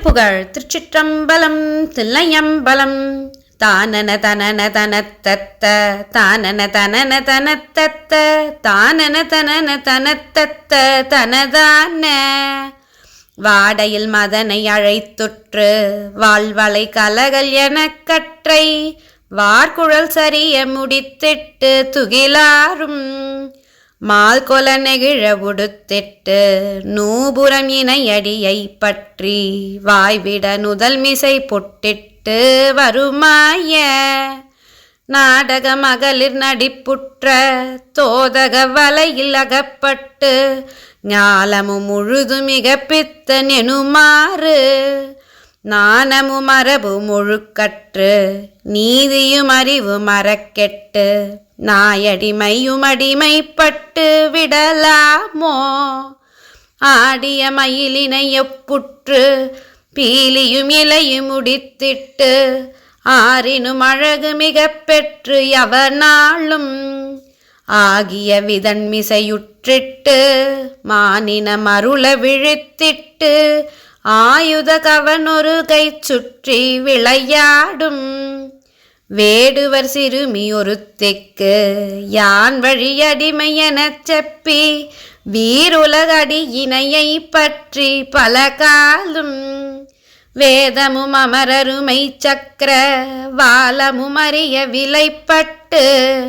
திருப்புகழ் திருச்சிற்றம்பலம் தில்லையம்பலம். தானன தனன தனத்தத்த தானன தனன தனத்தத்த தானன தனன தனத்தத்த தனதான. வாடையில் மதனை அழைத்துற்று வாழ்வளை கலகல் எனக் கற்றை. வார்குழல் சரிய முடித்திட்டு துகிலாரும். மால் கொல நெகிழ உடுத்திட்டு நூபுரம் இணையடியை பற்றி வாய்விட நுதல் மிசை பொட்டிட்டு வருமாய. நாடக மகளிர் நடிப்புற்ற தோதக வலையில் அகப்பட்டு ஞாலமும் முழுது மிக பித்த நெனுமாறு. நாணமு மரபு முழுக்கற்று நீதியும் அறிவு மறக்கெட்டு நாயடிமையும் அடிமைப்பட்டு விடலாமோ? ஆடிய மயிலினை எப்புற்று பீலியும் இலையும் முடித்திட்டு ஆறினும் அழகு மிக பெற்று எவனாலும் ஆகிய விதன் மிசையுற்றிட்டு மானின மருள விழித்திட்டு ஆயுத கவனொரு கை சுற்றி விளையாடும். வேடுவர் சிறுமி ஒருத்திக்கு யான் வழியடிமை எனச் செப்பி வீருலகடி இணையை பற்றி பல காலும். வேதமும் அமரருமை சக்கர வாலமும் அறிய விலைப்பட்டு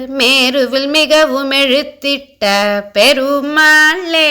மேருவில் மிகவும் எழுத்திட்ட பெருமாளே.